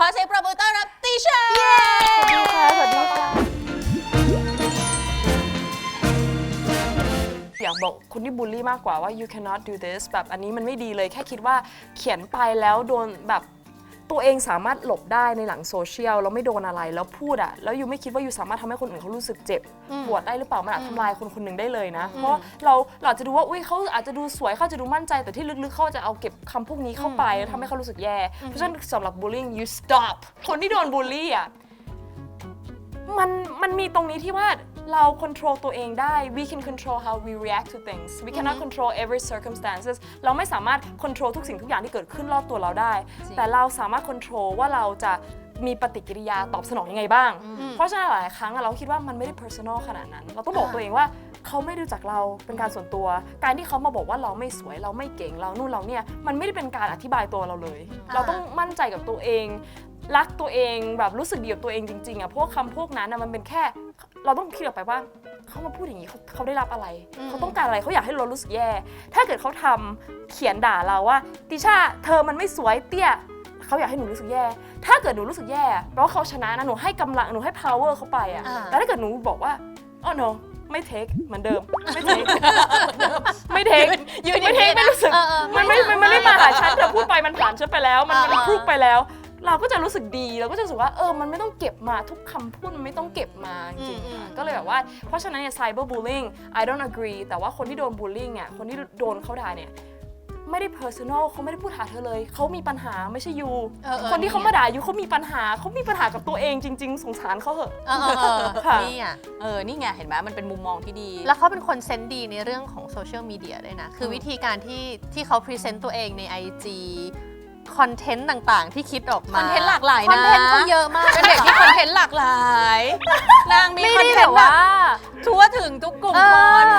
ขอเสียงปรบมือต้อนรับติชาสวัสดีค่ะสวัสดีค่ะ อยากบอกคนที่บูลลี่มากกว่าว่า you cannot do this แบบอันนี้มันไม่ดีเลยแค่คิดว่าเขียนไปแล้วโดนแบบ ตัวเองสามารถหลบได้ในหลังโซเชียลแล้วไม่โดนอะไรแล้วพูดอะแล้วยูไม่คิดว่ายูสามารถทำให้คนอื่นเขารู้สึกเจ็บปวดได้หรือเปล่ามันอาจทำลายคนคนหนึ่งได้เลยนะ เพราะเราเราอาจจะดูว่าอุ้ยเขาอาจจะดูสวยเขาอาจจะดูมั่นใจแต่ที่ลึกๆเขาจะเอาเก็บคำพวกนี้เข้าไปแล้วทำให้เขารู้สึกแย่เพราะฉะนั้นสำหรับ bullying you stop คนที่โดนบูลลี่อะมันมันมีตรงนี้ที่ว่า เรา control ตัวเองได้ we can control how we react to things we cannot control every circumstances เราไม่สามารถ control ทุกสิ่งทุกอย่างที่เกิดขึ้นรอบตัวเราได้ แต่เราสามารถ control ว่าเราจะมีปฏิกิริยาตอบสนองยังไงบ้าง เพราะฉะนั้นหลายครั้งอะเราคิดว่ามันไม่ได้ personal ขนาดนั้น เราต้องบอกตัวเองว่าเขาไม่รู้จักเราเป็นการส่วนตัว การที่เขามาบอกว่าเราไม่สวยเราไม่เก่งเรานู่นเราเนี่ยมันไม่ได้เป็นการอธิบายตัวเราเลย เราต้องมั่นใจกับตัวเอง รักตัวเองแบบรู้สึกดีกับตัวเองจริงๆอะเพราะว่าคำพวกนั้นนะมันเป็นแค่ เราต้องคิดออกไปว่าเขามาพูดอย่างนี้เขาเขาได้รับอะไรเขาต้องการอะไรเขาอยากให้เรารู้สึกแย่ ถ้าเกิดเขาทำเขียนด่าเราว่าติชาเธอมันไม่สวยเตี้ยเขาอยากให้หนูรู้สึกแย่ ถ้าเกิดหนูรู้สึกแย่แปลว่าเขาชนะนะหนูให้กำลังหนูให้ power เขาไปอะอ่า แต่ถ้าเกิดหนูบอกว่าอ๋อ no ไม่เทคเหมือนเดิมไม่เทคไม่เทคยืนไม่เทคไม่รู้สึกเออเออมันไม่มันไม่ได้มาหาฉันเธอพูดไปมันผ่านฉันไปแล้ว มันมันเออพรุกไปแล้ว เราก็จะรู้สึกดีเราก็จะรู้สึกว่าเออมันไม่ต้องเก็บมาทุกคำพูดมันไม่ต้องเก็บมาจริงๆค่ะก็เลยแบบว่าเพราะฉะนั้นเนี่ย cyber bullying I don't agree แต่ว่าคนที่โดน bullying เนี่ยคนที่โดนเขาด่าเนี่ยไม่ได้ personal เขาไม่ได้พูดหาเธอเลย เขามีปัญหาไม่ใช่ยูเออเออ คนที่เขามาด่ายูเขามีปัญหาเขามีปัญหากับตัวเองจริง ๆ สงสารเขาเหอะ เออเออเออค่ะ นี่อะเออ นี่ไง เห็นไหมมันเป็นมุมมองที่ดี แล้วเขาเป็นคนเซนส์ดีในเรื่องของโซเชียลมีเดียด้วยนะ คือวิธีการที่ที่เขาพรีเซนต์ตัวเองใน IG คอนเทนต์ต่างๆ ที่คิดออกคมาอนเทนต์หลากหลายคอนะนเทนต์เขาเยอะมากเป็นเด็กที่คอนเทนต์หลากหลายนางมีไม่คอนได้เทแบนบต์แบว่าบทั่วถึงทุกกลุ่มเอคนอ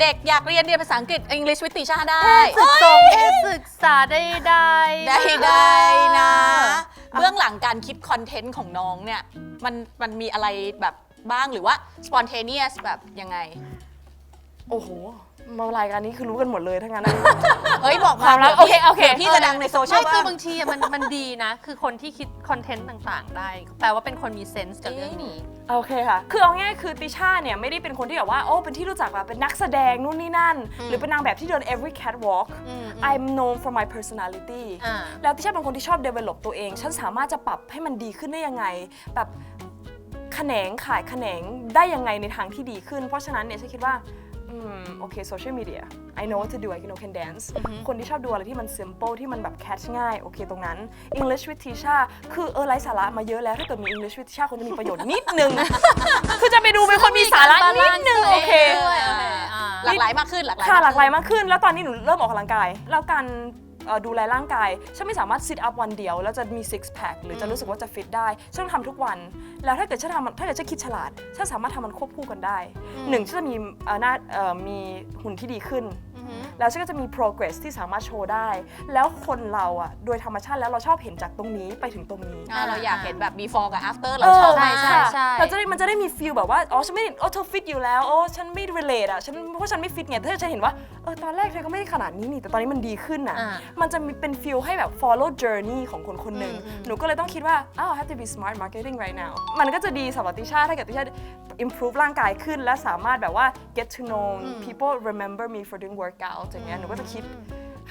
เด็กอยากเรียนเรียนภาษาอังกฤษ English with ติชาได้ศึกษงเพศศึกษาได้ได้ได้ได้นะเบื้องหลังการคิดคอนเทนต์ของน้องเนี่ยมันมันมีอะไรแบบบ้างหรือว่า spontaneous แบบยังไง โอ้โห มารายการนี้คือรู้กันหมดเลยทั้งนั้นนะเฮ้ย บอกความลับผื่พี่โอเคโอเคผื่พี่จะดังในโซเชียลไม่คือบ้างบางทีอะมันมันดีนะ คือคนที่คิดคอนเทนต์ต่างๆ ได้ แปลว่าเป็นคนมีเซนส์กับเรื่องนี้ โอเคค่ะ คือเอาง่ายๆคือติช่าเนี่ยไม่ได้เป็นคนที่แบบว่าโอ้เป็นที่รู้จักแบบเป็นนักแสดงนู่นนี่นั่นหรือเป็นนางแบบที่เดิน every catwalk อืม I'm known for my personality อ่า แล้วติช่าเป็นคนที่ชอบ develop ตัวเอง ฉันสามารถจะปรับให้มันดีขึ้นได้ยังไง แบบแขนงขายแขนงได้ยังไงในทางที่ดีขึ้น เพราะฉะนั้นเนี่ยฉันคิดว่า อืมโอเค social media I know what to do I know can dance คนที่ชอบดูอะไรที่มัน simple ที่มันแบบ catch ง่าย โอเคตรงนั้น English with Tisha คือเออไร้สาระมาเยอะแล้ว ถ้าเกิดมี English with Tisha คงจะมีประโยชน์นิดนึง คือจะไปดูเป็นคนมีสาระนิดนึง โอเคด้วยโอเคอ่าหลากหลายมากขึ้นหลากหลายค่ะหลากหลายมากมากขึ้น แล้วตอนนี้หนูเริ่มออกกำลังกาย แล้วการ เอ่อดูแลร่างกาย ฉันไม่สามารถ sit up วันเดียว แล้วจะมี six pack หรือจะรู้สึกว่าจะฟิตได้ ฉันต้องทำทุกวัน แล้วถ้าเกิดฉันทำถ้าเกิดฉันคิดฉลาด ฉันสามารถทำมันควบคู่กันได้หนึ่งฉันจะมีเอ่อหน้าเอ่อมีหุ่นที่ดีขึ้นแล้วฉันก็จะมี progress ที่สามารถโชว์ได้ แล้วคนเราอะโดยธรรมชาติแล้วเราชอบเห็นจากตรงนี้ไปถึงตรงนี้ อ่าเราอยากเห็นแบบ before กับ after เราเอชออบใช่ใช่ค่ะใช่ เราจะได้มันจะได้มีฟีลแบบว่า อ๋อ ฉันไม่โอ้เธอฟิตอยู่แล้ว โอ้ ฉันไม่ relate อะ ฉันเพราะฉันไม่ฟิตไงแต่ถ้าฉันเห็นว่าเออตอนแรกเธอก็ไม่ได้ขนาดนี้นี่แต่ตอนนี้มันดีขึ้นอะอ่ามันจะมีเป็นฟีลให้แบบ follow journey ของคนคนหนึ่งหนูก็เลยต้องคิดว่าอ้าว I have to be smart marketing right now มันก็จะดีสำหรับติชาถ้าเกิดติชา improve ร่างกายขึ้น และสามารถแบบว่า get to know people remember me for doing workout อย่างเงี้ยหนูก็จะคิด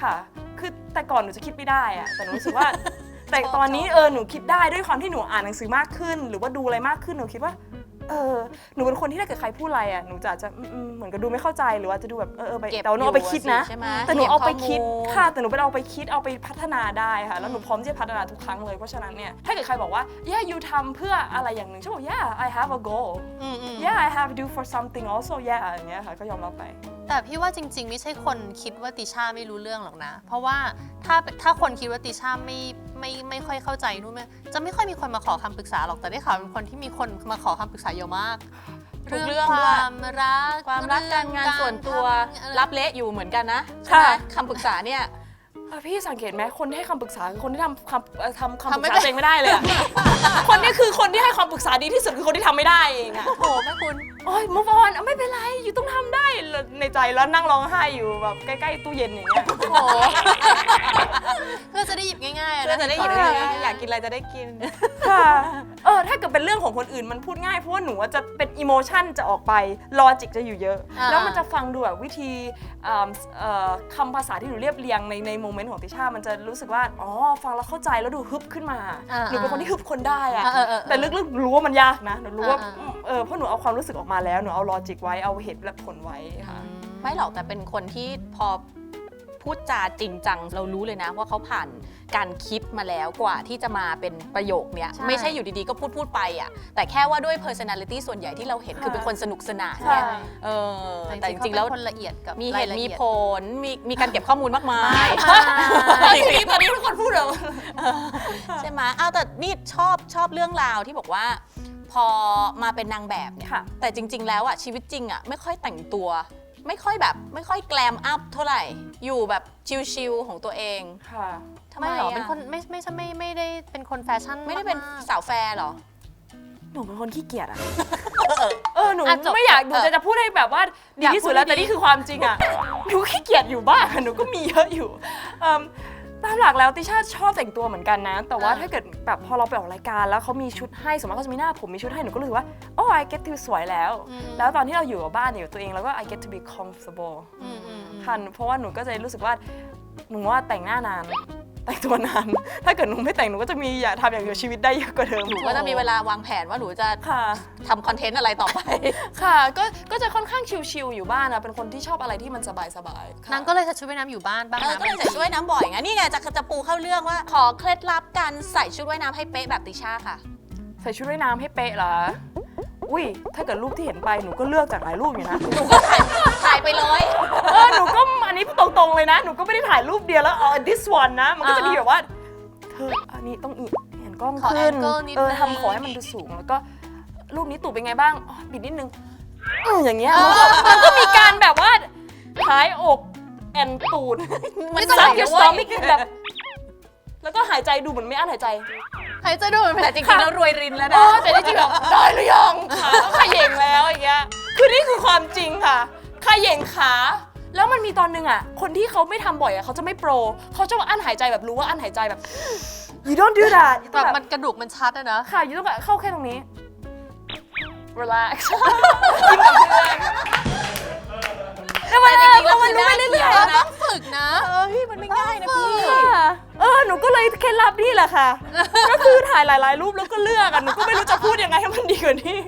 ค่ะ คือแต่ก่อนหนูจะคิดไม่ได้อะแต่หนูรู้สึกว่า แต่ตอนนี้เออหนูคิดได้ด้วยความที่หนูอ่านหนังสือมากขึ้น หรือว่าดูอะไรมากขึ้นหนูคิดว่า เออหนูเป็นคนที่ถ้าเกิดใครพูดอะไรอะหนูจะอาจจะอืมอืมเหมือนกับดูไม่เข้าใจหรือว่าจะดูแบบเออเออไปเก็บแต่ว่าหนูเอาไปคิดนะอยู่อะสิใช่ไหมแต่หนูเอาไปคิดเก็บข้อมูล ค่ะแต่หนูไปเอาไปคิดเอาไปพัฒนาได้ค่ะแล้วหนูพร้อมที่จะพัฒนาทุกครั้งเลยเพราะฉะนั้นเนี่ยถ้าเกิดใครบอกว่า yeah you ทำเพื่ออะไรอย่างหนึ่งฉันบอก yeah I have a goal อืมอืม yeah I have to do for something also yeah อย่างเงี้ยค่ะก็ยอมรับไป แต่พี่ว่าจริง ๆ ไม่ใช่คนคิดว่าติช่าไม่รู้เรื่องหรอกนะ เพราะว่าถ้าถ้าคนคิดว่าติช่าไม่ ไม่ไม่ค่อยเข้าใจนู่นไม่จะไม่ค่อยมีคนมาขอคำปรึกษาหรอกแต่ได้ข่าวเป็นคนที่มีคนมาขอคำปรึกษาเยอะมาก ทุกเรื่เรื่อองงคด้วยวามรักความรักการงานส่วนตัวเรื่องการทำรับเละอยู่เหมือนกันนะใช่ไหมค่ะ คำปรึกษาเนี่ยอะพี่สังเกตไหมคนที่ให้คำปรึกษาคือคนที่ทำคำเอ่อทำคำปทำรึไม่กษาได้ตัวเองไม่ได้เลยอะคนนี้คือคนที่ให้ความปรึกษาดีที่สุดคือคนที่ทำไม่ได้เองอะ โอ้โหแม่คุณโอ้ย move on อะไม่เป็นไร อยู่ต้องทำได้ในใจแล้วนั่งร้องไห้อยู่แบบใกล้ๆตู้เย็นอย่างเงี้ย โอ้โหเพื่อจะได้หยิบง่ายๆอะเรานะจะได้ยินค่ะอยากกินอะไรจะได้กิน ค่ะเออถ้าเกิดเป็นเรื่องของคนอื่นมันพูดง่ายเพราะว่าหนูว่าจะเป็นอิโมชันจะออกไปลอจิกจะอยู่เยอะ อ่า แล้วมันจะฟังดูแบบวิธีอ่าเอ่อคำภาษาที่หนูเรียบเรียงในในโมเมนต์ของติชา มันจะรู้สึกว่าอ๋อฟังแล้วเข้าใจแล้วดูฮึบขึ้นมาอ่าหนูเป็นคนที่ฮึบคนได้อะเออเออเออแต่ลึกๆรู้ว่ามันยากนะหนูรู้ว่าอ่าอ่า เออเพราะหนูเอาความรู้สึกออกมาแล้วหนูเอาลอจิกไว้เอาเหตุและผลไว้ค่ะ ไม่หรอกแต่เป็นคนที่พอพูดจาจริงจังเรารู้เลยนะว่าเขาผ่านการคิดมาแล้วกว่าที่จะมาเป็นประโยคเนี้ยใช่ไม่ใช่อยู่ดีๆ ก็พูดพูดไปอะแต่แค่ว่าด้วย personality ส่วนใหญ่ที่เราเห็นค่ะคือเป็นคนสนุกสนานใช่ เนี่ยเออแต่จริงๆแล้แล้ววคนละเอียดกับมีเหตุรายละมีอียดผลมีมีการเก็บข้อมูลมากมายไม่จริงๆตอนนี้ทุกคนพูดเลย ใช่ไหมอ้าวแต่นี่ชอบชอบเรื่องราวที่บอกว่า พอมาเป็นนางแบบเนี่ยค่ะ แต่จริง ๆ แล้วอะชีวิตจริงอะไม่ค่อยแต่งตัว ไม่ค่อยแบบ ไม่ค่อยแกลมอัพเท่าไหร่ อยู่แบบชิลๆของตัวเองค่ะ ทำไมไม่หรอ อะเป็นคนไม่ไม่ใช่ไม่ไม่ได้เป็นคนแฟชั่นไม่ได้เป็นมากๆสาวแฟร์เหรอ หนูเป็นคนขี้เกียจอะเออหนูอะจบไม่อยากหนูเออจะจะพูดให้แบบว่าดีอยากที่สุดพูดแล้วดี แต่นี่คือความจริงอะ หนูขี้เกียจอยู่บ้านอะหนูก็มีเยอะอยู่เอิ่ม ตามหลักแล้วติชาชอบแต่งตัวเหมือนกันนะ แต่ว่า ถ้าเกิดแบบพอเราไปออกรายการแล้วเขามีชุดให้สมมติเขาจะมีหน้าผมมีชุดให้หนูก็รู้สึกว่าโอ้ I get to สวยแล้ว แล้วตอนที่เราอยู่กับบ้านอยู่กับตัวเองแล้วก็ I get to be comfortable อืมอืมอืม ค่ะเพราะว่าหนูก็จะรู้สึกว่าหนูว่าแต่งหน้านาน แต่งตัวนาน ถ้าเกิดหนูไม่แต่งหนูก็จะมีอยากทำอย่างอื่นกับชีวิตได้เยอะกว่าเดิมหนูก็จะมีเวลาวางแผนว่าหนูจะค่ะ ทำคอนเทนต์อะไรต่อไป ค่ะ ก็ก็จะค่อนข้างชิลๆอยู่บ้านนะเป็นคนที่ชอบอะไรที่มันสบายๆค่ะ นางก็เลยใส่ชุดว่ายน้ำอยู่บ้านบ้างเออนะก็เลยใส่ชุดว่ายน้ำบ่อยไงนี่ไงจะจะปูเข้าเรื่องว่า ขอเคล็ดลับการใส่ชุดว่ายน้ำให้เป๊ะแบบติช่าค่ะ ใส่ชุดว่ายน้ำให้เป๊ะเหรอ อุ้ย ถ้าเกิดรูปที่เห็นไปหนูก็เลือกจากหลายรูปอยู่นะถ่าย ไปเลย เออหนูก็อันนี้ตรงๆเลยนะ หนูก็ไม่ได้ถ่ายรูปเดียวแล้วเอา this one นะ มันก็จะมีแบบว่า เธออันนี้ต้องอีกเห็นกล้องขอขึ้น angle นิดเออนึง ทำขอให้มันดูสูงแล้วก็รูปนี้ตู่เป็นไงบ้างอ๋อบิดนิดนึงอืมอย่างเงี้ยมันก็มันก็มีการแบบว่าท้ายอกแอนตูด มันซัใส่กแล้ยูวสเว้ตอยมิกแบบ แล้วก็หายใจดูเหมือนไม่อั้นหายใจหายใจดูเหมือนแต่จริงๆแล้วรวยรินแล้วเอนะอแต่จริงๆแบบได้หรือยังขาก็ขย่งแล้วอย่างเงี้ยคือนี่คือความจริงค่ะ ขย่งขา แล้วมันมีตอนหนึงอะ คนที่เขาไม่ทำบ่อยอะเขาจะไม่โปร เขาจะมาอั้นหายใจแบบรู้ว่าอั้นหายใจแบบ you don't do that you แบต้องบแบบมันกระดูกมันชัดอะนะค่ะ you ต้องแบบเข้าแค่ตรงนี้ relax ยิ้มกับเพื่อนแล้วมันแต่จริงๆแล้วมันรู้ไปคือเรื่อยน่าเกลียดๆนะ ต้องฝึกนะ เออพี่มันไม่ง่ายนะพี่ ค่ะเออหนูก็เลยเคล็ดลับนี่แหละค่ะ ก็คือถ่ายหลาย ๆ รูปแล้วก็เลือกอะหนูก็ไม่รู้จะพูดยังไงให้มันดีกว่านี้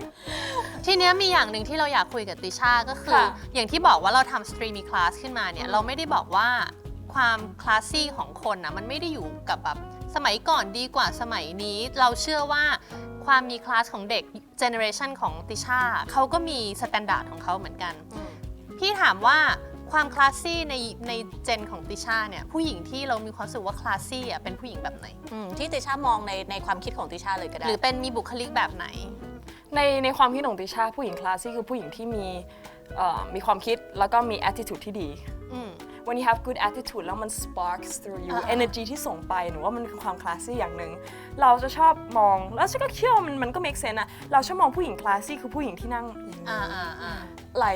ทีเนี้ยมีอย่างหนึ่งที่เราอยากคุยกับติชาก็คือ ค่ะอย่างที่บอกว่าเราทำสตรีมีคลาสขึ้นมาเนี่ย เราไม่ได้บอกว่าความคลาสซี่ของคนนะมันไม่ได้อยู่กับแบบสมัยก่อนดีกว่าสมัยนี้ เราเชื่อว่าความมีคลาสของเด็กเจเนอเรชันของติชาเขาก็มีสแตนดาร์ดของเขาเหมือนกัน พี่ถามว่าความคลาสซี่ในในเจนของติชาเนี่ยผู้หญิงที่เรามีความรู้สึกว่าคลาสซี่อะเป็นผู้หญิงแบบไหน อืมที่ติช่ามองในในความคิดของติช่าเลยก็ได้ หรือเป็นมีบุคลิกแบบไหน ในในความคิดของติชาผู้หญิงคลาสซี่คือผู้หญิงที่มีเอ่อมีความคิดแล้วก็มี attitude ที่ดี อืม when you have good attitude แล้วมัน sparks through you อ่า energy ที่ส่งไปหนูว่ามันคือความคลาสซี่อย่างหนึ่ง เราจะชอบมองแล้วฉันก็เชื่อว่ามันมันก็ make sense อะเราชอบมองผู้หญิงคลาสซี่คือผู้หญิงที่นั่งอย่างนี้ อ่าอ่าอ่า ไหล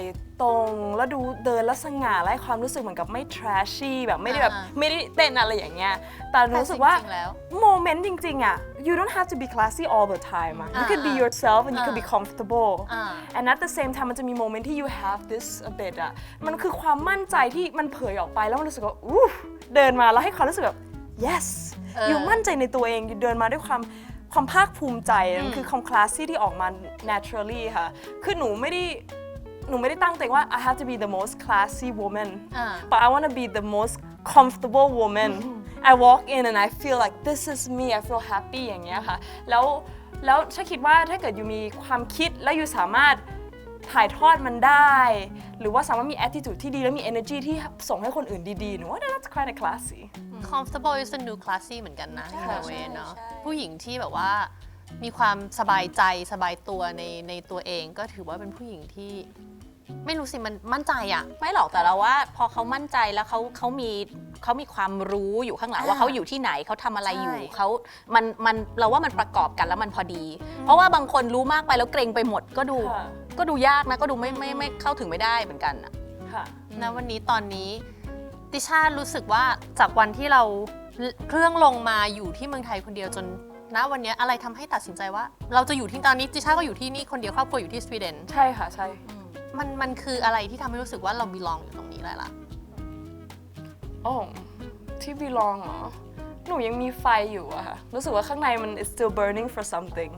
ตรงแล้วดูเดินแล้วสง่าและให้ความรู้สึกเหมือนกับไม่ trashy แบบไม่ได้แบบอ่าไม่ได้เต้นอะไรอย่างเงี้ยแต่รู้สึกว่าจริงๆแล้ว โมเมนต์จริงๆอะ you don't have to be classy all the time อะ you could be อ่า yourself and you could อ่า be comfortable อ่า and at the same time มันจะมีโมเมนต์ที่ you have this a bit อะ มันคือความมั่นใจที่มันเผยออกไปแล้วมันรู้สึกว่าอู้เดินมาแล้วให้ความรู้สึกแบบ yes เออ you มั่นใจในตัวเอง you เดินมาด้วยความความภาคภูมิใจมันคือความ classy ที่ออกมา naturally ค่ะ คือหนูไม่ได้ หนูไม่ได้ตั้งตัวเองว่า I have to be the most classy woman อ่า but I want to be the most comfortable woman I walk in and I feel like this is me I feel happy อย่างเงี้ยค่ะ แล้วแล้วฉันคิดว่าถ้าเกิดอยู่มีความคิดแล้วอยู่สามารถถ่ายทอดมันได้ หรือว่าสามารถมี attitude ที่ดีแล้วมี energy ที่ส่งให้คนอื่นดีๆ หนูว่า that's kind of classy comfortable is the new classy เหมือนกันนะใช่ in a way ใช่เนาะใช่ผู้หญิงที่แบบว่ามีความสบายใจสบายตัวในในตัวเองก็ถือว่าเป็นผู้หญิงที่ ไม่รู้สิมันมั่นใจอะ ไม่หรอกแต่เราว่า พอเขามั่นใจแล้วเขาเขามีเขามีความรู้อยู่ข้างหลังอ่าว่าเขาอยู่ที่ไหนเขาทำอะไรอยู่ใช่ เขามันมันเราว่ามันประกอบกันแล้วมันพอดี เพราะว่าบางคนรู้มากไปแล้วเกรงไปหมดก็ดู ค่ะ ก็ดูยากนะก็ดูไม่ไม่ไม่เข้าถึงไม่ได้เหมือนกันอะค่ะณวันนี้ตอนนี้ติชารู้สึกว่าจากวันที่เราเครื่องลงมาอยู่ที่เมืองไทยคนเดียวจนณวันนี้อะไรทำให้ตัดสินใจว่า เราจะอยู่ที่ตอนนี้ติชาก็อยู่ที่นี่คนเดียวครอบครัวอยู่ที่สวีเดน ใช่ค่ะใช่ มันมันคืออะไรที่ทำให้รู้สึกว่าเราบีลองอยู่ตรงนี้เลยล่ะ โอ้ที่ belong เหรอ หนูยังมีไฟอยู่อะค่ะ รู้สึกว่าข้างในมัน is still burning for something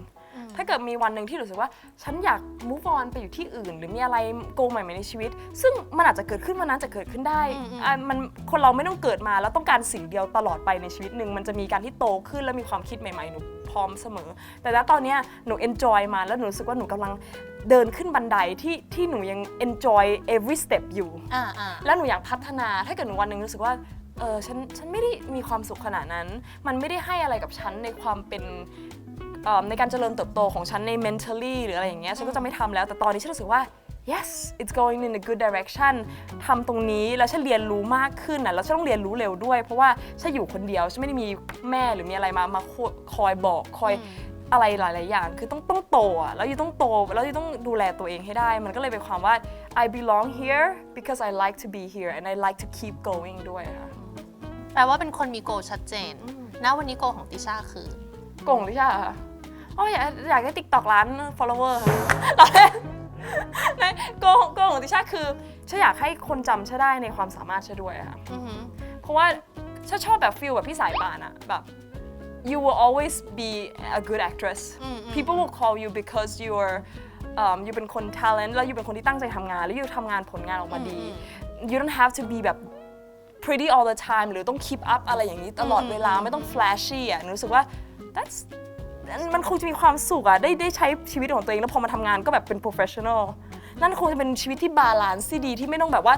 ถ้าเกิดมีวันหนึ่งที่รู้สึกว่า ฉันอยาก move on ไปอยู่ที่อื่น หรือมีอะไรโกใหม่ๆในชีวิต ซึ่งมันอาจจะเกิดขึ้นวันนั้นจะเกิดขึ้นได้อืมอืมอะมันคนเราไม่ต้องเกิดมาแล้วต้องการสิ่งเดียวตลอดไปในชีวิตหนึ่งมันจะมีการที่โตขึ้นแล้วมีความคิดใหม่ๆหนูพร้อมเสมอ แต่ณตอนเนี้ยหนู enjoy มาแล้วหนูรู้สึกว่าหนูกำลังเดินขึ้นบันไดที่ที่หนูยัง enjoy every step อยู่ อ่าอ่า แล้วหนูอยากพัฒนา ถ้าเกิดหนูวันหนึ่งรู้สึกว่า เออฉัน ฉันไม่ได้มีความสุขขนาดนั้น มันไม่ได้ให้อะไรกับฉันในความเป็นเอ่อ ในการเจริญเติบโตของฉันใน mentally หรืออะไรอย่างเงี้ยฉันก็จะไม่ทำแล้ว แต่ตอนนี้ฉันรู้สึกว่า yes it's going in a good direction ทำตรงนี้แล้วฉันเรียนรู้มากขึ้นนะแล้วฉันต้องเรียนรู้เร็วด้วย เพราะว่าฉันอยู่คนเดียวฉันไม่ได้มีแม่หรือมีอะไรมามาคอยบอกคอยอะไรหลาย ๆ อย่าง คือต้องต้องโตอะแล้วยูต้องโต แล้วยูต้องดูแลตัวเองให้ได้ มันก็เลยเป็นความว่า I belong here because I like to be here and I like to keep going ด้วยค่ะแปลว่าเป็นคนมีโกชัดเจน ณ วันนี้โกของติชาคือ โกงดิช่าค่ะ อ๋ออยากอยากได้ติ๊กตอกล้าน follower ค่ะตอนแรกในโกงโกงของดิช่าคือฉันอยากให้คนจำฉันได้ในความสามารถฉันด้วยค่ะอือหือเพราะว่าฉันชอบแบบฟิลแบบพี่สายป่านอะแบบ you will always be a good actress อืมอืม people will call you because you're um, you เป็นคน talent แล้ว you เป็นคนที่ตั้งใจทำงานแล้ว you ทำงานผลงานออกมาดี you don't have to be แบบ pretty all the time หรือต้อง keep up อะไรอย่างนี้ตลอดเวลาไม่ต้อง flashy อะหนูรู้สึกว่า that's มันคงจะมีความสุขอะได้ได้ใช้ชีวิตของตัวเองแล้วพอมาทำงานก็แบบเป็น professional นั่นคงจะเป็นชีวิตที่บาลานซ์ที่ดีที่ไม่ต้องแบบว่า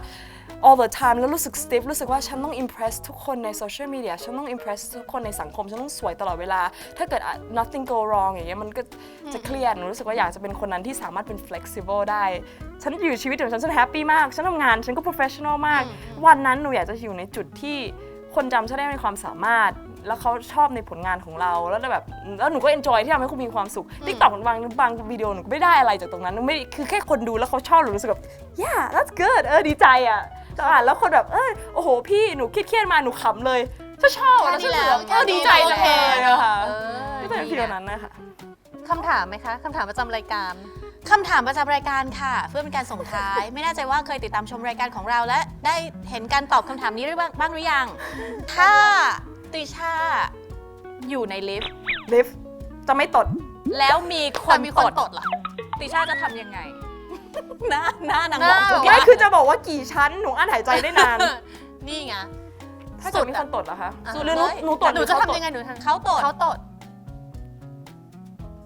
all the time แล้วรู้สึก stiff รู้สึกว่าฉันต้อง impress ทุกคนใน social media ฉันต้อง impress ทุกคนในสังคม ฉันต้องสวยตลอดเวลา ถ้าเกิดอะ nothing go wrong อย่างเงี้ยมันก็จะเครียดหนูรู้สึกว่าอยากจะเป็นคนนั้นที่สามารถเป็น flexible ได้ ฉันอยู่ชีวิตของฉันฉันแฮปปี้มาก ฉันทำงานฉันก็ professional มาก วันนั้นหนูอยากจะอยู่ในจุดที่ คนจำฉันได้ในความสามารถ แล้วเขาชอบในผลงานของเราแล้วแบบแล้วหนูก็ enjoy ที่ทำให้คุณมีความสุขติ๊กต็อกบางบางวิดีโอหนูก็ไม่ได้อะไรจากตรงนั้นหนูไม่คือแค่คนดูแล้วเขาชอบหนูรู้สึกแบบ yeah that's good เออดีใจอะแต่อ่านแล้วคนแบบเออโอ้โห พี่หนูเครียดๆมาหนูขำเลยฉันชอบแค่แล้วนี้ฉันแล้วรู้สึกเออดีใจจังเลยอะค่ะเออก็เป็นฟีลนั้นนะคะคำถามไหมคะคำถามประจำรายการ คำถามประจำรายการค่ะ เพื่อเป็นการส่งท้าย ไม่แน่ใจว่าเคยติดตามชมรายการของเราและได้เห็นการตอบคำถามนี้หรือบ้างบ้างหรือยัง ถ้าติชาอยู่ในลิฟต์ลิฟต์จะไม่ตด แล้วมีคคนนมีคตนดตดเหรอติชาจะทำยังไง หน้าหน้านางหบน้าอกทุกอไม่ย่างคือจะบอกว่ากี่ชั้นหนูอั้นหายใจได้นาน นี่ไงถ้าเกิดมีคนตดเหรอคะอะหรือหนูหนูตดหนูรือจะเขาทำตดยังไงหนูทำเขาตดเขาตด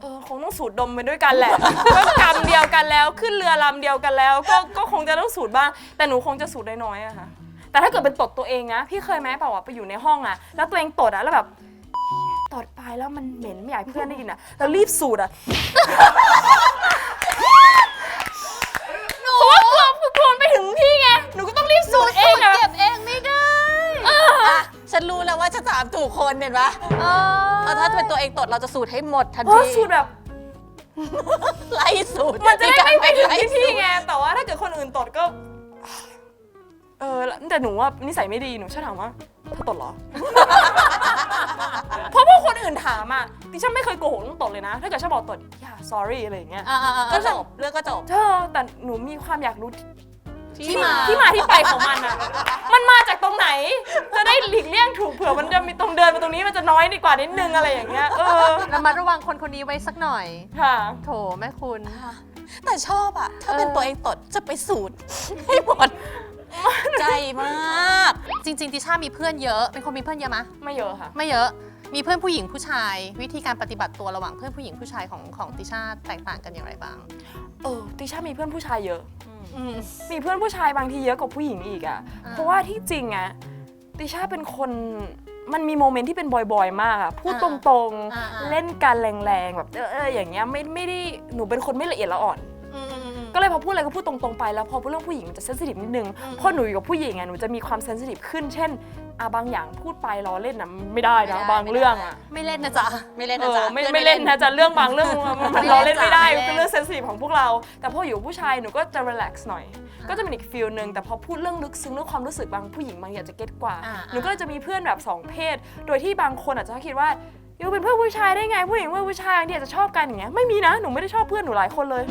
เออคงต้องสูดดมไปด้วยกันแหละ ก็กรรมเดียวกันแล้ว ขึ้นเรือลำเดียวกันแล้ว ก็ก็คงจะต้องสูดบ้าง แต่หนูคงจะสูดได้น้อยอะค่ะ แต่ถ้าเกิดเป็นตดตัวเองนะ พี่เคยไหมเปล่าว่าไปอยู่ในห้องอะแล้วตัวเองตดอะแล้วแบบ ตดไปแล้วมันเหม็นไม่อยากให้เพื่อนได้ยินอะแล้วรีบสูดอะเพราะว่ากลัวกลัวมันไปถึงพี่ไง หนูก็ต้องรีบสูดเองอะ เก็บเองไม่ได้อะฉันรู้แล้วว่าจะถามถูกคนเห็นปะเอเออ ถ้าเป็นตัวเองตดเราจะสูดให้หมดทันเพราะทีสูดแบบ ไล่สูดมันจะได้ไม่ไปถึงล่ที่สูพี่ดไง แต่ว่าถ้าเกิดคนอื่นตดก็ เออแต่หนูว่านิสัยไม่ดี หนูชอบถามว่าเธอตดเหรอ เพราะว่าคนอื่นถามอะ ดิฉันไม่เคยโกหกเรื่องตดเลยนะ ถ้าเกิดฉันบอกตดอย่า sorry อะไรอย่างเงี้ย อ่าๆๆก็จบเรื่องก็จบ เธอแต่หนูมีความอยากรู้ ที่มา ที่มาที่ไปของมันอะมันมาจากตรงไหนจะได้หลีกเลี่ยงถูกเผื่อมันจะมีตรงเดินมาตรงนี้มันจะน้อยดีกว่านิดนึงอะไรอย่างเงี้ยเออระมัดระวังคนคนนี้ไว้สักหน่อย ค่ะ โถแม่คุณ แต่ชอบอะถ้าเป็นเออตัวเองตดจะไปสูดให้หมด ใจมาก จริง ๆ ติช่ามีเพื่อนเยอะ เป็นคนมีเพื่อนเยอะมะ ไม่เยอะค่ะ ไม่เยอะ มีเพื่อนผู้หญิงผู้ชาย วิธีการปฏิบัติตัวระหว่างเพื่อนผู้หญิงผู้ชายของของติช่าแตกต่างกันอย่างไรบ้าง เออติช่ามีเพื่อนผู้ชายเยอะ อืม มีเพื่อนผู้ชายบางทีเยอะกว่าผู้หญิงอีกอะอ่า เพราะว่าที่จริงอะติช่าเป็นคนมันมีโมเมนต์ที่เป็นบ่อยๆ มากอะพูดตรงอ่าๆ ๆ เล่นกันแรงๆ แบบเออเอออย่างเงี้ยไม่ไม่ได้หนูเป็นคนไม่ละเอียดละอ่อน อืมอืมอืม ก็เลยพอพูดอะไรก็พูดตรงๆไปแล้วพอพูดเรื่องผู้หญิงมันจะเซนซิทีฟนิดนึงอืมพอหนูอยู่กับผู้หญิงอะหนูจะมีความเซนซิทีฟขึ้น เช่นอะบางอย่างพูดไปล้อเล่นนะไม่ได้นะบางเรื่องอะไม่เล่นนะจ๊ะไม่เล่นเอนะอจ๊ะไม่พื่อ ไม่เล่นนะจะเรื่องบางเรื่องมันไม่มันเล่นเราเล่นไม่ได้จ้ะไม่เล่น เป็นเรื่องเซนซิทีฟของพวกเรา แต่พออยู่กับผู้ชายหนูก็จะรีแลกซ์หน่อย ก็จะเป็นอีกฟิลหนึ่งแต่พอพูดเรื่องลึกซึ้งเรื่องความรู้สึกบางผู้หญิงบางอยากจะเก็ตกว่า อ่า หนูก็เลยจะมีเพื่อนแบบสองเพศ โดยที่บางคนอาจจะคิดว่า ยูเป็นเพื่อนผู้ชายได้ไงผู้หญิงเพื่อนผู้ชายบางทีอาจจะชอบกันอย่างเงี้ยไม่มีนะหนูไม่ได้ชอบเพื่อนหนูหลายคนเลย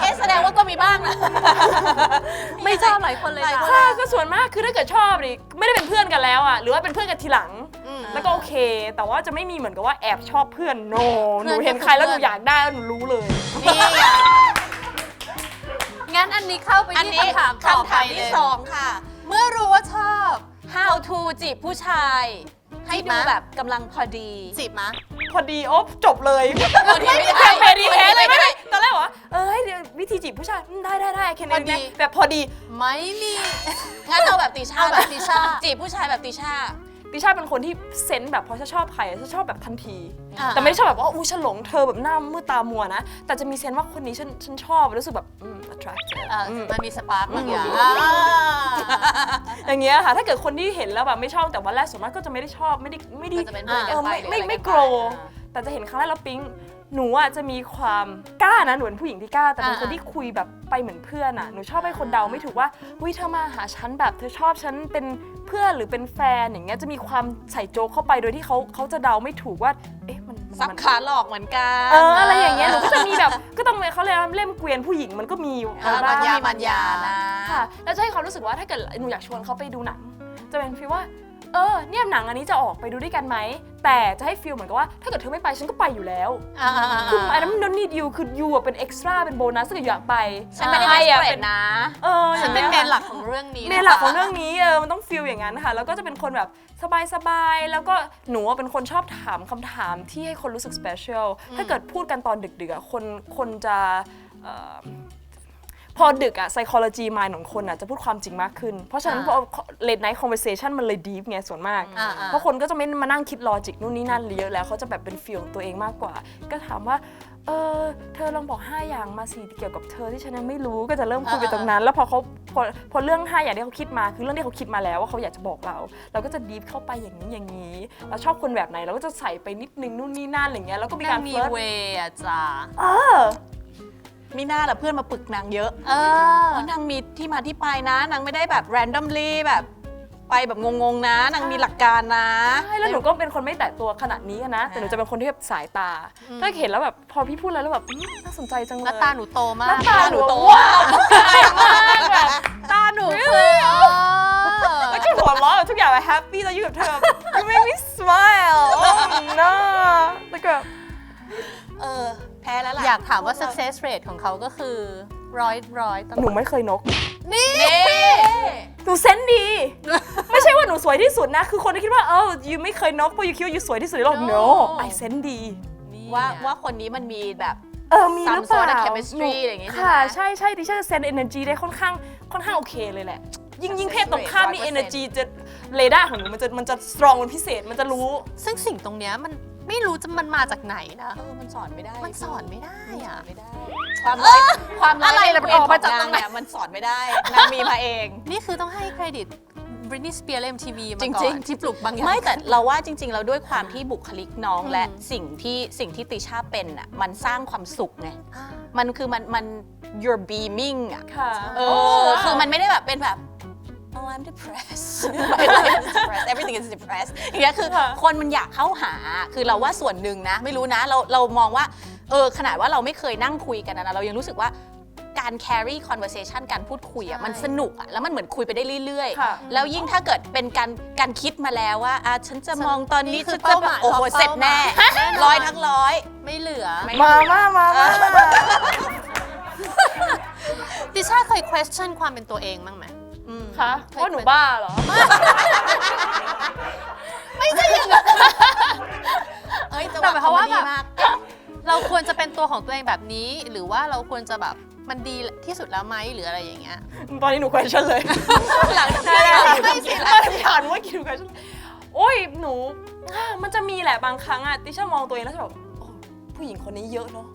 เอ๊ะแสดงว่าก็มีบ้างนะไม่ชอบหลายคนเลยหลายจ้ะคน ค่ะก็ส่วนมากคือถ้าเกิดชอบดิไม่ได้เป็นเพื่อนกันแล้วอะหรือว่าเป็นเพื่อนกันทีหลังอืมแล้วก็โอเค แต่ว่าจะไม่มีเหมือนกับว่าแอบชอบเพื่อนโนเพื่หอนนูเห็นก็คือใครแล้วหเพื่นูอนอยากได้แล้วหนูรู้เลย นี่ไงงั้นอันนี้เข้าไปอันที่นี้คำถามต่อคำไปถามเลที่ย สองค่ะ เมื่อรู้ว่าชอบ how to จีบผู้ชาย ให้จีบดูมะแบบกำลังพอดีจีบมะ พอดีโอ๊บจบเลยพอดีไม่ได้แค่เพดีแพ้เลยไม่ไม่ได้ได้ตอนแรกบอกว่าเออให้วิธีจีบผู้ชายอืมได้ได้ได้แค่พอนี้ดีแบบพอดี ไม่มี งั้นเอาแบบติชาเอาแบบติช่าจีบผู้ชายแบบติชา ติช่าเป็นคนที่เซนส์แบบพอจะชอบใครจะชอบแบบทันที อ่า แต่ไม่ได้ชอบแบบว่าอู้ฉันหลงเธอแบบหน้ามืดตามัวนะ แต่จะมีเซนส์ว่าคนนี้ฉันฉันชอบรู้สึกแบบอืม attractive เอออมมันมีสปาร์กบางอย่างอืมอย่างเงี้ยค่ะ ถ้าเกิดคนที่เห็นแล้วแบบไม่ชอบแต่วันแรกส่วนมากก็จะไม่ได้ชอบไม่ได้ไม่ได้ก็จะเป็นเพื่อนเอกันอไปไม่หรืออะไม่กันไม่ปโกรอ่า แต่จะเห็นครั้งแรกแล้วปิ๊ง หนูอะจะมีความกล้านะหนูเป็นผู้หญิงที่กล้าแต่เป็นอ่าคนที่คุยแบบไปเหมือนเพื่อนอะหนูชอบให้คนเดาไม่ถูกว่าวิเธอมาหาฉันแบบเธอชอบฉันเป็นเพื่อนหรือเป็นแฟนอย่างเงี้ยจะมีความใส่โจกเข้าไปโดยที่เขาเขาจะเดาไม่ถูกว่าเอ๊ะมันมันซับขาหลอกเหมือนกันเอออะไรอย่างเงี้ยหนูก็จะมีแบบก็ต้องเลยเขาเรียกว่าเล่มเกวียนผู้หญิงมันก็มีอยู่อ่าบ้ามังนยามันยานะ ค่ะแล้วจะให้เขารู้สึกว่าถ้าเกิดหนูอยากชวนเขาไปดูหนัง จะเป็นฟีลว่า เออเนี่ยหนังอันนี้จะออกไปดูด้วยกันไหม แต่จะให้ฟีลเหมือนกับว่าถ้าเกิดเธอไม่ไปฉันก็ไปอยู่แล้วอ่าอ่าอ่าคืออันนั้นมัน don't need you คือ you อะเป็น extra เป็นโบนัสถ้าเกิดอยากไปฉันไม่ได้ใครเป็นอะเฟรเป็นนะ เออฉันเป็นอย่างเมงี้ยนหลักของเรื่องนี้เมนหลักของเรื่องนี้เออมันต้องฟีลอย่างนั้นค่ะ แล้วก็จะเป็นคนแบบสบายๆ แล้วก็หนูอะเป็นคนชอบถามคำถามที่ให้คนรู้สึก special ถ้าเกิดพูดกันตอนดึกๆอะคนคนจะเอ่อ พอดึกอะ psychology mind ของคนอะจะพูดความจริงมากขึ้น เพราะฉะนั้นพอ late night conversation มันเลย deep ไงส่วนมาก อ่าอ่าเพราะคนก็จะไม่มานั่งคิดลอจิกนู่นนี่นั่นเยอะแล้วเขาจะแบบเป็นฟีลของตัวเองมากกว่า ก็ถามว่า เออเธอลองบอก 5 อย่างมาสิเกี่ยวกับเธอที่ฉันยังไม่รู้ก็จะเริ่มคุยไปตรงนั้น แล้วพอเขาพอพอเรื่อง 5 อย่างที่เขาคิดมาคือเรื่องที่เขาคิดมาแล้วว่าเขาอยากจะบอกเรา เราก็จะดีฟเข้าไปอย่างนี้อย่างนี้เราชอบคนแบบไหนเราก็จะใส่ไปนิดนึงนู่นนี่นั่นอะไรเงี้ยแล้วก็มีนาการงมีเฟิร์สเวย์อะจ้า เออ มีหน้าละเพื่อนมาปรึกนางเยอะเออ เพราะนางมีที่มาที่ไปนะนางไม่ได้แบบ randomly แบบ ไปแบบงงๆนะนางมีหลักการนะ ใช่แล้วหนูก็เป็นคนไม่แตะตัวขนาดนี้อะนะ แต่หนูจะเป็นคนที่แบบสายตา ถ้าเห็นแล้วแบบพอพี่พูดอะไรแล้วแบบอืมน่าสนใจจังเลยแล้วตาหนูโตมาก แล้วตาหนูโตว้าวใช่มากแบบตาหนูคือเออแล้วก็หัวเราะแบบทุกอย่างแบบแฮปปี้แล้วอยู่กับเธอแบบ you make me smile oh no แล้วก็แบบ เออแพ้แล้วล่ะอยากถามว่า success rate ของเขาก็คือร้อยร้อยตลหนูอดไม่เคยนก นี่เน่หนูเซนส์ดี ไม่ใช่ว่าหนูสวยที่สุดนะ คือคนที่คิดว่าเออ you ไม่เคยนกเพราะ you คิดว่า you สวยที่สุดในโลก no I เซนส์ดีว่าว่าคนนี้มันมีแบบ เออ มีหรือเปล่า Some sort of chemistry อะไรอย่างงี้ใช่ไหม ค่ะ ใช่ใช่ดิฉันจะเซน energy ได้ค่อนข้างค่อนข้างโอเคเลยแหละ ยิ่งยิ่งเพศตรงข้ามนี่100% energy จะเรดาร์ของหนูมันจะมันจะ strong เป็นพิเศษมันจะรู้ ซึ่งสิ่งตรงเนี้ยมัน ไม่รู้จะมันมาจากไหนนะ เออมันสอนไม่ได้มันสอนไม่ได้อะไม่ได้ ความร้ายความร้ายอะไรในล่ะเรียนออกขมาองจากนาตรงงไหน เนี่ยมันสอนไม่ได้นางมีมาเอง นี่คือต้องให้เครดิต Britney Spears และ MTV มาจริงก่จริองนที่ปลุกบางอย่าง ไม่แต่เราว่าจริง ๆ เราด้วยความที่บุคลิกน้องอืมและสิ่งที่สิ่งที่ติชาเป็นอะมันสร้างความสุขไงอ่ามันคือมันมัน you're beaming อะ ค่ะ เออ คือมันไม่ได้แบบเป็นแบบ oh I'm depressed I'm depressed everything is depressed อย่างเงี้ยคือค่ะคนมันอยากเข้าหาคือเราว่าส่วนหนึ่งนะ ไม่รู้นะเราเรามองว่าเออขนาดว่าเราไม่เคยนั่งคุยกันนะเรายังรู้สึกว่าการ carry conversation การพูดคุยอะใช่มันสนุกอะแล้วมันเหมือนคุยไปได้เรื่อยค่ะๆ แล้วยิ่งถ้าเกิดเป็นการการคิดมาแล้วว่าอะฉันจะมองตอนนี้นี่คืฉัอนจะเป้าแบหบมายโอ้โหของเสร็จแน่เป้าหมายแน่นอน ร้อยทั้งร้อย ไม่เหลือไม่มามามามา ดิชาเคย question ความเป็นตัวเองบ้างไหมอืม ค่ะว่าหนูบ้าเหรอเอ้ยจังหแต่วะหมายความว่าคอมเมดี้แบบมากเราควรจะเป็นตัวของตัวเองแบบนี้ หรือว่าเราควรจะแบบมันดีที่สุดแล้วไหมหรืออะไรอย่างเงี้ย ตอนนี้หนู question เลย หลังจากไม่ที่ไม่ไม่ไม่ผ่านว่าคิว question โอ้ยหนูอ่ามันจะมีแหละบางครั้งอะติช่ามองตัวเองแล้วจะแบบโอ้ผู้หญิงคนนี้เยอะเนาะ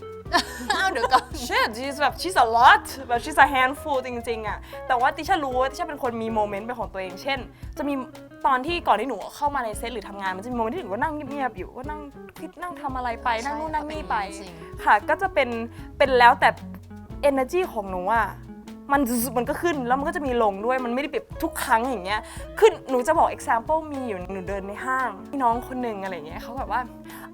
อ้าวเดี๋ยวก่อน shit she's แบบ she's a lot แบบ she's a handful จริงๆอะแต่ว่าติช่ารู้ว่าติช่าเป็นคนมีโมเมนต์เป็นของตัวเอง เช่น จะมีตอนที่ก่อนที่หนูเข้ามาในเซตหรือทำงาน มันจะมีโมเมนต์ที่หนูก็นั่งเงียบๆอยู่ก็นั่งคิดนั่งทำอะไรไปนั่งนู่นนั่งนี่ไปจริง ค่ะก็จะเป็นเป็นแล้วแต่ energy ของหนูอะ มันมันก็ขึ้นแล้วมันก็จะมีลงด้วยมันไม่ได้แบบทุกครั้งอย่างเงี้ยคือหนูจะบอก example มีอยู่หนูเดินในห้างมีน้องคนหนึ่งอะไรเงี้ยเขาแบบว่า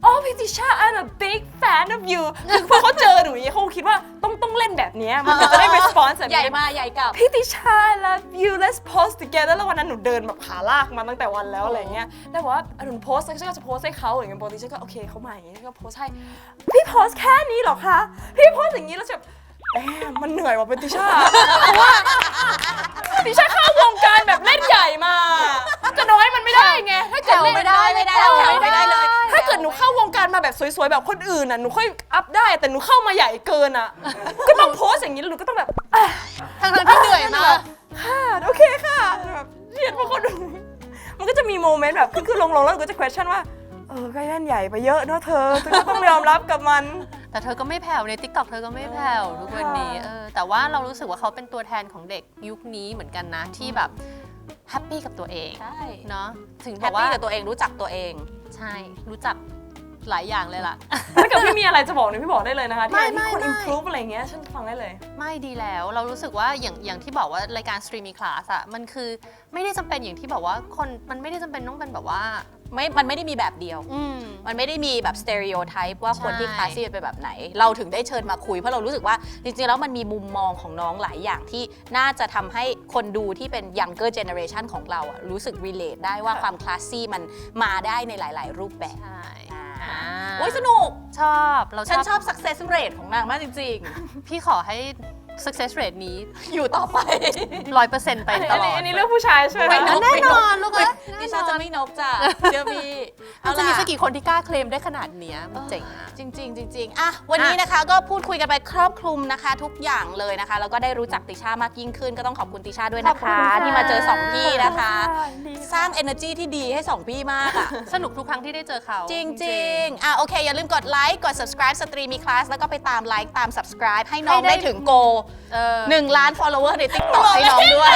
oh พี่ติชา I'm a big fan of you คือพอเขาเจอหนูอย่างเงี้ยเขาคิดว่าต้องต้องเล่นแบบเนี้ยมันถึงจะได้ response แบบใหญ่นี้มาใหญ่กลับพี่ติชา I love you let's post together แล้ววันนั้นหนูเดินแบบขาลากมาตั้งแต่วันแล้วอะไรเงี้ยแล้วบอกว่าอะหนูโพสต์แล้วฉันก็จะโพสต์ให้เขาอย่างเงี้ยปกติฉันก็โอเคเขามาอย่างงี้ฉันก็โพสต์ให้พี่โพสต์แค่นี้เหรอคะพี่โพสต์อย่างนี้แล้วจะแบบ แหมมันเหนื่อยว่ะเป็นติชาเพราะว่าติชาเข้าวงการแบบเล่นใหญ่มา จะน้อยมันไม่ได้ไงถ้าเกิดแถวเล่นไม่ได้ไม่ได้แถวแถวไม่ได้เลย ถ้าเกิดหนูเข้าวงการมาแบบสวยๆแบบคนอื่นน่ะหนูค่อยอัพได้ แต่หนูเข้ามาใหญ่เกินอะ ก็ต้องโพสต์อย่างนี้แล้วหนูก็ต้องแบบอะทั้งๆที่เหนื่อยมากค่ะโอเคค่ะแบบเรียนมาคนดูมันก็จะมีโมเมนต์แบบขึ้นขึ้นลงลงแล้วหนูก็จะ question ว่าเออก็เล่นใหญ่ไปเยอะเนอะเธอเธอก็ต้องยอมรับกับมัน แต่เธอก็ไม่แผ่วใน t ิ k t o k เธอก็ไม่แผ่วทุกวันนี้ค่ะเออแต่ว่าเรารู้สึกว่าเขาเป็นตัวแทนของเด็กยุคนี้เหมือนกันนะที่แบบแฮปปี้กับตัวเองใช่เนาะถึงแฮบอปกว่าปี้กับตัวเองรู้จักตัวเอง ใช่รู้จักหลายอย่างเลยล่ะ ถ้าเกิดพี่มีอะไรจะบอกเนี่ยพี่บอกได้เลยนะคะที่ไม่อะไรที่ควรไม่ improve อะไรเงี้ยฉันฟังได้เลย ไม่ดีแล้วเรารู้สึกว่าอย่างอย่างที่บอกว่ารายการสตรีมมีคลาสอะมันคือไม่ได้จำเป็นอย่างที่บอกว่าคนมันไม่ได้จำเป็นต้องเป็นแบบว่า ไม่มันไม่ได้มีแบบเดียว อืม มันไม่ได้มีแบบสเตอริโอไทป์ว่าคนที่ใช่ คลาสซี่เป็นแบบไหน เราถึงได้เชิญมาคุย เพราะเรารู้สึกว่าจริงๆ แล้วมันมีมุมมองของน้องหลายอย่างที่น่าจะทำให้คนดูที่เป็น younger generation ของเราอะรู้สึก relate ได้ว่าค่ะความคลาสซี่มันมาได้ในหลายๆ รูปแบบใช่อ่าอ่าโอ้ยสนุก ชอบเราฉันชอบ success rate ของนางมากจริง พี่ขอให้ success rate นี้ๆอยู่ต่อไปร้อยเปอร์เซ็นต์ไปอันนี้ตอันลอนี้ดอันนี้เรื่องผู้ชายใช่ไหมไม่คะนกแน่นอนลูกเอ้ยดิฉันจะไม่นกจ้ะเชื่อพี่มันจะเอามีล่สักกี่คนที่กล้าเคลมได้ขนาดเนี้ยมันเจ๋งอะจริงๆจริงๆอะวันนี้นะคะก็พูดคุยกันไปครอบคลุมนะคะ ทุกอย่างเลยนะคะ แล้วก็ได้รู้จักติชามากยิ่งขึ้นก็ต้องขอบคุณติชาด้วยนะคะ ที่มาเจอสองพี่นะคะดีสร้าง energy ที่ดีให้สองพี่มากอะสนุกทุกครั้งที่ได้เจอเขาจริงๆอะโอเคอย่าลืมกดไลค์กด subscribe สตรีมีคลาสแล้วก็ไปตามไลค์ตาม subscribe ให้น้องได้ถึงโกเออหนึ่งล้าน follower ใน TikTok ให้น้องด้วย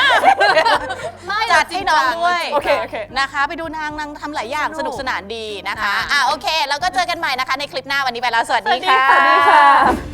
ไม่จัดให้น้องด้วยโอเคโอเค นะคะ ไปดูนางนางทำหลายอย่างสสนุนุกกสนานดีนะคะอ่าอะโอเค แล้วก็เจอกันใหม่นะคะในคลิปหน้าวันนี้ไปแล้ว สวัสดีค่ะ สวัสดีค่ะ